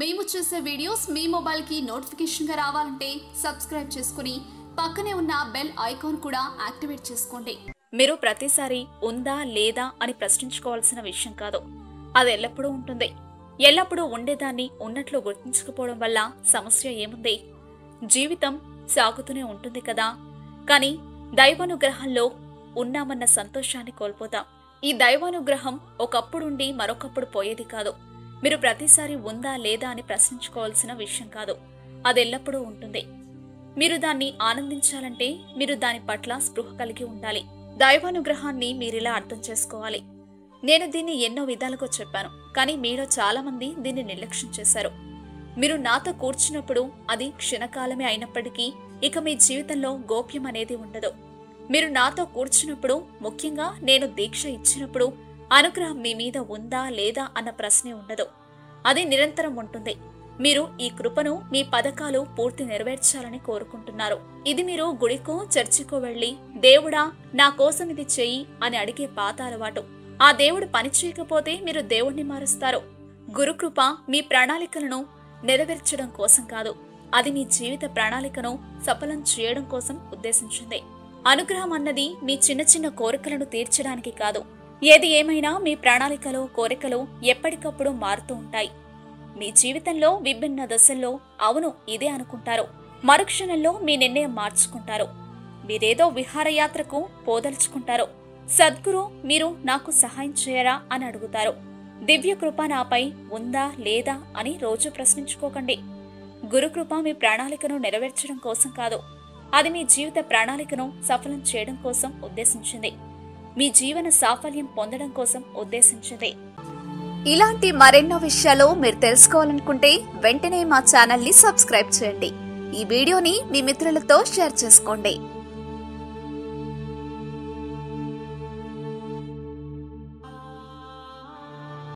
మేము చేసే వీడియోస్ మీ మొబైల్కి నోటిఫికేషన్గా రావాలంటే సబ్స్క్రైబ్ చేసుకుని పక్కనే ఉన్న బెల్ ఐకాన్ కూడా యాక్టివేట్ చేసుకోండి. మీరు ప్రతిసారి ఉందా లేదా అని ప్రశ్నించుకోవాల్సిన విషయం కాదు. అది ఎల్లప్పుడూ ఉంటుంది. ఎల్లప్పుడూ ఉండేదాన్ని ఉన్నట్లు గుర్తించకపోవడం వల్ల సమస్య ఏముంది? జీవితం సాగుతూనే ఉంటుంది కదా. కానీ దైవానుగ్రహంలో ఉన్నామన్న సంతోషాన్ని కోల్పోతాం. ఈ దైవానుగ్రహం ఒకప్పుడుండి మరొకప్పుడు పోయేది కాదు. మీరు ప్రతిసారి ఉందా లేదా అని ప్రశ్నించుకోవాల్సిన విషయం కాదు. అది ఎల్లప్పుడూ ఉంటుంది. మీరు దాన్ని ఆనందించాలంటే మీరు దాని పట్ల స్పృహ కలిగి ఉండాలి. దైవానుగ్రహాన్ని మీరిలా అర్థం చేసుకోవాలి. నేను దీన్ని ఎన్నో విధాలుగా చెప్పాను కానీ మీలో చాలా మంది దీన్ని నిర్లక్ష్యం చేశారు. మీరు నాతో కూర్చున్నప్పుడు అది క్షణకాలమే అయినప్పటికీ ఇక మీ జీవితంలో గోప్యం అనేది ఉండదు. మీరు నాతో కూర్చున్నప్పుడు ముఖ్యంగా నేను దీక్ష ఇచ్చినప్పుడు అనుగ్రహం మీ మీద ఉందా లేదా అన్న ప్రశ్నే ఉండదు. అది నిరంతరం ఉంటుంది. మీరు ఈ కృపను మీ పథకాలు పూర్తి నెరవేర్చాలని కోరుకుంటున్నారు. ఇది మీరు గుడికో చర్చికో వెళ్ళి దేవుడా నా కోసం ఇది చెయ్యి అని అడిగే పాత అలవాటు ఆ దేవుడు పని చేయకపోతే మీరు దేవుణ్ణి మారుస్తారు. గురుకృప మీ ప్రణాళికలను నెరవేర్చడం కోసం కాదు. అది మీ జీవిత ప్రణాళికను సఫలం చేయడం కోసం ఉద్దేశించింది. అనుగ్రహం అన్నది మీ చిన్న చిన్న కోరికలను తీర్చడానికి కాదు. ఏది ఏమైనా మీ ప్రణాళికలు కోరికలు ఎప్పటికప్పుడు మారుతూ ఉంటాయి. మీ జీవితంలో విభిన్న దశల్లో అవును ఇదే అనుకుంటారు. మరుక్షణంలో మీ నిర్ణయం మార్చుకుంటారు. మీరేదో విహారయాత్రకు పోదలుచుకుంటారు. సద్గురు మీరు నాకు సహాయం చేయరా అని అడుగుతారు. దివ్య కృప నాపై ఉందా లేదా అని రోజు ప్రశ్నించుకోకండి. గురుకృప మీ ప్రణాళికను నెరవేర్చడం కోసం కాదు అది మీ జీవిత ప్రణాళికను సఫలం చేయడం కోసం ఉద్దేశించింది. మీ జీవన సాఫల్యం పొందడం కోసం ఉద్దేశించింది. ఇలాంటి మరెన్నో విషయాలు మీరు తెలుసుకోవాలనుకుంటే వెంటనే మా ఛానల్ని సబ్స్క్రైబ్ చేయండి. ఈ వీడియోని మీ మిత్రులతో షేర్ చేసుకోండి.